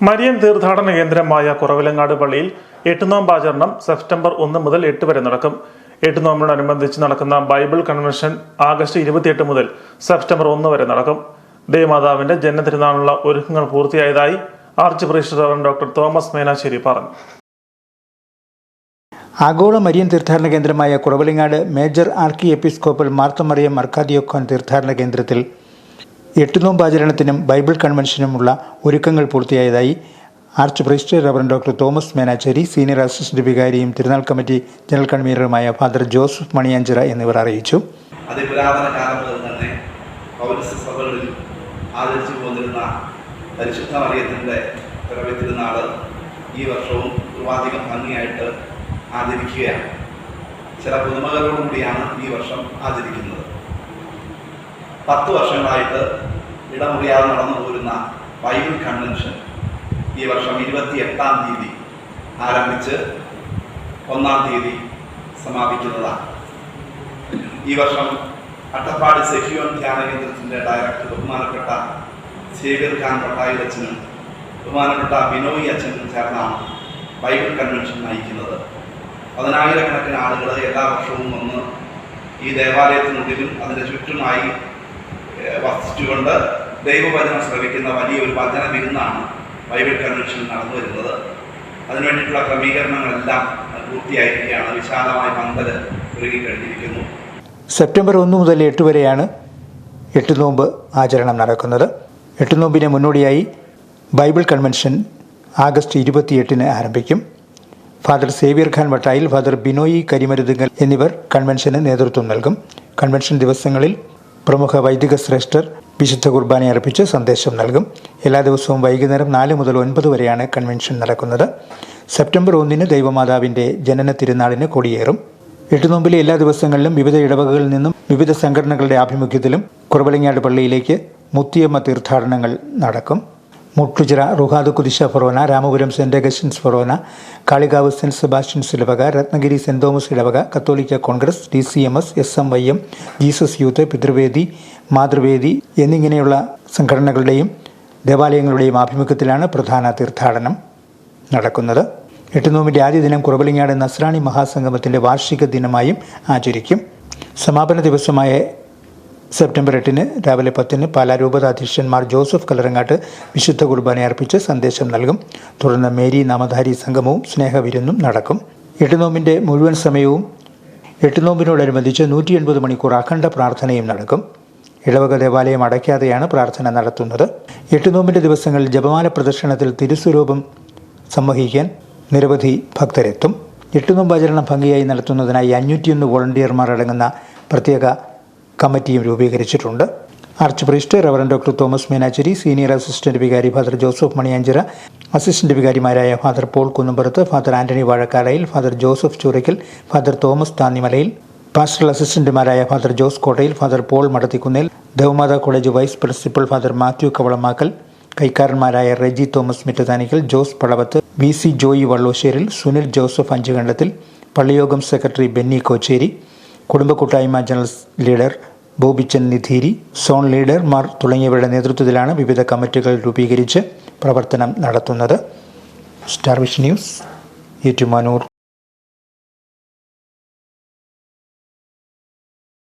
Marian തീർത്ഥാടന കേന്ദ്രമായ കുറവിലങ്ങാട് പള്ളിയിൽ എട്ടുനോമ്പാചരണം സെപ്റ്റംബർ ഒന്ന് മുതൽ എട്ട് വരെ നടക്കും. എട്ടുനോമ്പിനോടനുബന്ധിച്ച് നടക്കുന്ന ബൈബിൾ കൺവെൻഷൻ ആഗസ്റ്റ് ഇരുപത്തിയെട്ട് മുതൽ സെപ്റ്റംബർ ഒന്ന് വരെ നടക്കും. ദേവമാതാവിന്റെ ജന്മതിരുനാളിനുള്ള ഒരുക്കങ്ങൾ പൂർത്തിയായതായി arch priest doctor Thomas Menassery പറഞ്ഞു. ആഗോള മരിയൻ തീർത്ഥാടന കേന്ദ്രമായ Kuravilangad major archiepiscopal Marthamariam മർക്കാദിയോക്കോൻ തീർത്ഥാടന കേന്ദ്രത്തിൽ എട്ടുനോമ്പാചരണത്തിനും ബൈബിൾ കൺവെൻഷനുമുള്ള ഒരുക്കങ്ങൾ പൂർത്തിയായതായി arch priest reverend doctor Thomas Menacherry senior assistant വികാരിയും തിരുനാൾ കമ്മിറ്റി ജനറൽ കൺവീനറുമായ ഫാദർ ജോസഫ് മണിയാഞ്ചിറ എന്നിവർ അറിയിച്ചു. അതിപുരാതന മുതൽ തന്നെ ഈ വർഷവും പൂർവാധികം ഭംഗിയായിട്ട് ആചരിക്കുകയാണ്. ചില പുതുമകളോടുകൂടിയാണ് ഈ വർഷം ആചരിക്കുന്നത്. പത്ത് വർഷങ്ങളായിട്ട് ഇടമുറിയാതെ നടന്നു പോരുന്ന ബൈബിൾ കൺവെൻഷൻ ഈ വർഷം ഇരുപത്തി എട്ടാം തീയതി ആരംഭിച്ച് ഒന്നാം തീയതി സമാപിക്കുന്നതാണ്. ഈ വർഷം അട്ടപ്പാടി സെഹിയോൻ ധ്യാന കേന്ദ്രത്തിന്റെ ഡയറക്ടർ ബഹുമാനപ്പെട്ട സേവ്യർ ഖാൻ പട്ടായി അച്ഛനും ബഹുമാനപ്പെട്ട ബിനോയ് അച്ഛനും ചേർന്നാണ് ബൈബിൾ കൺവെൻഷൻ നയിക്കുന്നത്. പതിനായിരക്കണക്കിന് ആളുകൾ എല്ലാ വർഷവും വന്ന് ഈ ദേവാലയത്തിനുള്ളിലും അതിന്റെ ചുറ്റുമായി വസിച്ചുകൊണ്ട് ദൈവവചനം ശ്രവിക്കുന്ന വലിയൊരു വചന വിരുന്നാണ് ബൈബിൾ കൺവെൻഷൻ നടന്നു വരുന്നത്. അതിനുവേണ്ടിയിട്ടുള്ള ക്രമീകരണങ്ങളെല്ലാം പൂർത്തിയായിരിക്കുകയാണ്. വിശാലമായ പന്തൽ ഒരുങ്ങിക്കഴിഞ്ഞിരിക്കുന്നു സെപ്റ്റംബർ ഒന്ന് മുതൽ എട്ട് വരെയാണ് എട്ട് നോമ്പ് ആചരണം നടക്കുന്നത്. എട്ട് നോമ്പിന് മുന്നോടിയായി ബൈബിൾ കൺവെൻഷൻ ആഗസ്റ്റ് ഇരുപത്തിയെട്ടിന് ആരംഭിക്കും. Father Xavier Khan Vattayil father Binoy Karimaruthungal എന്നിവർ കൺവെൻഷന് നേതൃത്വം നൽകും. കൺവെൻഷൻ ദിവസങ്ങളിൽ പ്രമുഖ വൈദിക ശ്രേഷ്ഠർ വിശുദ്ധ കുർബാന അർപ്പിച്ച് സന്ദേശം നൽകും. എല്ലാ ദിവസവും വൈകുന്നേരം നാല് മുതൽ ഒൻപത് വരെയാണ് കൺവെൻഷൻ നടക്കുന്നത്. സെപ്റ്റംബർ ഒന്നിന് ദൈവമാതാവിന്റെ ജനന തിരുനാളിന് കൊടിയേറും. എട്ടുനോമ്പിലെ എല്ലാ ദിവസങ്ങളിലും വിവിധ ഇടവകകളിൽ നിന്നും വിവിധ സംഘടനകളുടെ ആഭിമുഖ്യത്തിലും കുറവലങ്ങാട് പള്ളിയിലേക്ക് മുത്തിയമ്മ തീർത്ഥാടനങ്ങൾ നടക്കും. Muttuchira Ruhad Kudisha forane Ramapuram saint Augustine's forane Kalikavu saint Sebastian's ഇടവക രത്നഗിരി സെന്റ് തോമസ് ഇടവക Catholic Congress D C M S S M Y M Jesus youth പിതൃവേദി Mathruvedi എന്നിങ്ങനെയുള്ള സംഘടനകളുടെയും ദേവാലയങ്ങളുടെയും ആഭിമുഖ്യത്തിലാണ് പ്രധാന തീർത്ഥാടനം നടക്കുന്നത്. എട്ടുനോമ്പിന്റെ ആദ്യ ദിനം കുറവലിങ്ങാട് നസ്രാണി മഹാസംഗമത്തിന്റെ വാർഷിക ദിനമായും ആചരിക്കും. സമാപന ദിവസമായ സെപ്റ്റംബർ എട്ടിന് രാവിലെ പത്തിന് പാലാ രൂപതാധ്യക്ഷന്മാർ ജോസഫ് കലറങ്ങാട്ട് വിശുദ്ധ കുർബാന അർപ്പിച്ച് സന്ദേശം നൽകും. തുടർന്ന് മേരി നാമധാരി സംഗമവും സ്നേഹവിരുന്നും നടക്കും. എട്ടുനോമ്പിന്റെ മുഴുവൻ സമയവും എട്ടുനോമ്പിനോടനുബന്ധിച്ച് നൂറ്റി എൺപത് മണിക്കൂർ അഖണ്ഡ പ്രാർത്ഥനയും നടക്കും. ഇളവക ദേവാലയം അടയ്ക്കാതെയാണ് പ്രാർത്ഥന നടത്തുന്നത്. എട്ടുനോമ്പിന്റെ ദിവസങ്ങളിൽ ജപമാല പ്രദർശനത്തിൽ തിരുസ്വരൂപം സംവഹിക്കാൻ നിരവധി ഭക്തരെത്തും. എട്ടുനോമ്പാചരണം ഭംഗിയായി നടത്തുന്നതിനായി അഞ്ഞൂറ്റിയൊന്ന് വോളണ്ടിയർമാർ അടങ്ങുന്ന പ്രത്യേക കമ്മിറ്റിയും രൂപീകരിച്ചിട്ടുണ്ട്. Arch priest reverend doctor Thomas Meenachery senior assistant വികാരി father Joseph Maniyanchira assistant വികാരിമാരായ father Paul Kunnampurath father Antony Vazhakkalayil father Joseph Chooraykkal father Thomas Thannimalayil pastoral അസിസ്റ്റന്റുമാരായ father Jose Kottayil father Paul Madathikunnel Devamatha college vice principal father Mathew Kavalamakkal കൈക്കാരന്മാരായ Reji Thomas മിറ്റതാനിക്കൽ Jose പളവത്ത് V C Joy Vallosseril Sunil Joseph Anchukandathil പള്ളിയോഗം secretary Benny Kochery കുടുംബ കൂട്ടായ്മ general leader Bobichan Nidheeri zone ലീഡർമാർ തുടങ്ങിയവരുടെ നേതൃത്വത്തിലാണ് വിവിധ കമ്മിറ്റികൾ രൂപീകരിച്ച് പ്രവർത്തനം നടത്തുന്നത്. Star Vision news Ettumanoor.